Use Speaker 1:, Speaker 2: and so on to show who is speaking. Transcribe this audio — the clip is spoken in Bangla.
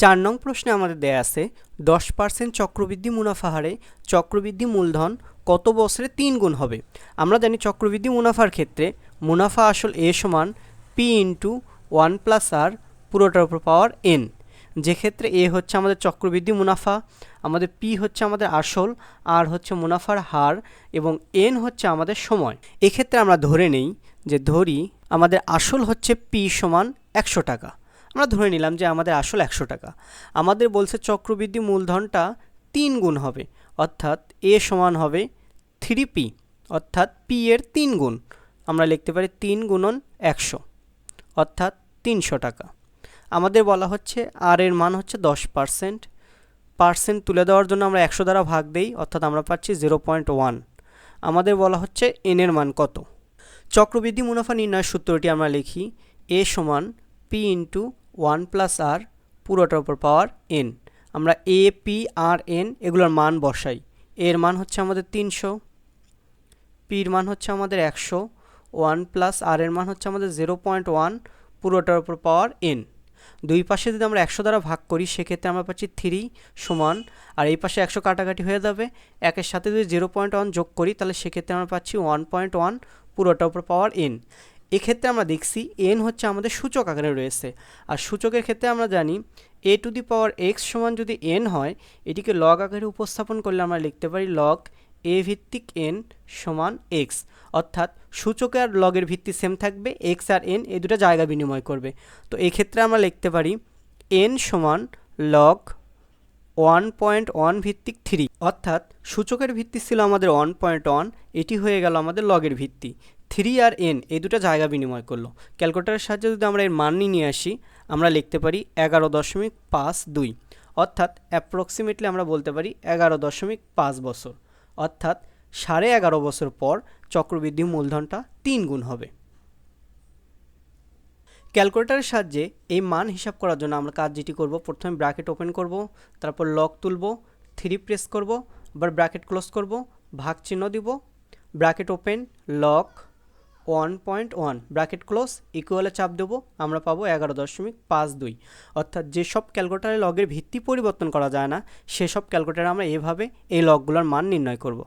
Speaker 1: চার নং প্রশ্নে আমাদের দেয়া আছে, দশ পার্সেন্ট চক্রবৃদ্ধি মুনাফা হারে, চক্রবৃদ্ধি মূলধন কত বছরে তিন গুণ হবে? আমরা জানি চক্রবৃদ্ধি মুনাফার ক্ষেত্রে মুনাফা আসল এ সমান P into one plus R পুরোটার উপর পাওয়ার এন যেক্ষেত্রে এ হচ্ছে আমাদের চক্রবৃদ্ধি মুনাফা, আমাদের পি হচ্ছে আমাদের আসল আর হচ্ছে মুনাফার হার এবং এন হচ্ছে আমাদের সময়। এক্ষেত্রে আমরা ধরে নেই যে ধরি আমাদের আসল হচ্ছে পি সমান একশো টাকা। আমরা ধরে নিলাম যে আমাদের আসল একশো টাকা। আমাদের বলছে চক্রবৃদ্ধি মূলধনটা তিন গুণ হবে, অর্থাৎ এ সমান হবে থ্রি পি অর্থাৎ পি এর তিন গুণ। আমরা লিখতে পারি তিন গুণন একশো, অর্থাৎ তিনশো টাকা। আমাদের বলা হচ্ছে আর এর মান হচ্ছে দশ পার্সেন্ট পার্সেন্ট তুলে দেওয়ার জন্য আমরা একশো দ্বারা ভাগ দেই, অর্থাৎ আমরা পাচ্ছি জিরো পয়েন্ট ওয়ান আমাদের বলা হচ্ছে এন এর মান কত? চক্রবৃদ্ধি মুনাফা নির্ণয়ের সূত্রটি আমরা লিখি, এ সমান P into one plus R পুরোটার উপর পাওয়ার এন। আমরা এ, পি, আর, এন এগুলোর মান বসাই। এর মান হচ্ছে আমাদের তিনশো, পির মান হচ্ছে আমাদের একশো ওয়ান প্লাস আর এর মান হচ্ছে আমাদের জিরো পয়েন্ট ওয়ান, পুরোটার উপর পাওয়ার এন। দুই পাশে যদি আমরা একশো দ্বারা ভাগ করি, সেক্ষেত্রে আমরা পাচ্ছি থ্রি সমান, আর এই পাশে একশো কাটাকাটি হয়ে যাবে। একের সাথে যদি জিরো পয়েন্ট ওয়ান যোগ করি, তাহলে সেক্ষেত্রে আমরা পাচ্ছি ওয়ান পয়েন্ট ওয়ান, পুরোটার উপর পাওয়ার এন। এক্ষেত্রে আমরা দেখছি এন হচ্ছে আমাদের সূচক আকারে রয়েছে। আর সূচকের ক্ষেত্রে আমরা জানি এ টু দি পাওয়ার এক্স সমান যদি এন হয়, এটিকে লগ আকারে উপস্থাপন করলে আমরা লিখতে পারি লগ এ ভিত্তিক এন সমান এক্স। অর্থাৎ সূচকে আর লগের ভিত্তি সেম থাকবে, এক্স আর এন এই দুটো জায়গা বিনিময় করবে। তো এই ক্ষেত্রে আমরা লিখতে পারি এন সমান লগ ওয়ান পয়েন্ট ওয়ান ভিত্তিক থ্রি অর্থাৎ সূচকের ভিত্তি ছিল আমাদের ওয়ান পয়েন্ট ওয়ান এটি হয়ে গেল আমাদের লগের ভিত্তি। থ্রি আর এন, এই দুটো জায়গা বিনিময় করল। ক্যালকুলেটারের সাহায্যে যদি আমরা এর মান নিয়ে আসি, আমরা লিখতে পারি এগারো দশমিক পাঁচ দুই। অর্থাৎ অ্যাপ্রক্সিমেটলি আমরা বলতে পারি এগারো দশমিক পাঁচ বছর। অর্থাৎ সাড়ে এগারো বছর পর চক্রবৃদ্ধি মূলধনটা তিন গুণ হবে। ক্যালকুলেটারের সাহায্যে এই মান হিসাব করার জন্য আমরা কাজ যেটি করব, প্রথমে ব্র্যাকেট ওপেন করব, তারপর লক তুলব, থ্রি প্রেস করব, আবার ব্র্যাকেট ক্লোজ করব, ভাগ চিহ্ন দিব, bracket open, log one point one bracket close ইকুয়ালে চাপ দেবো, আমরা পাবো এগারো দশমিক পাঁচ দুই। অর্থাৎ যেসব ক্যালকুলেটারে লগের ভিত্তি পরিবর্তন করা যায় না সেসব ক্যালকুলেটারে আমরা এভাবে এই লগগুলোর মান নির্ণয় করব।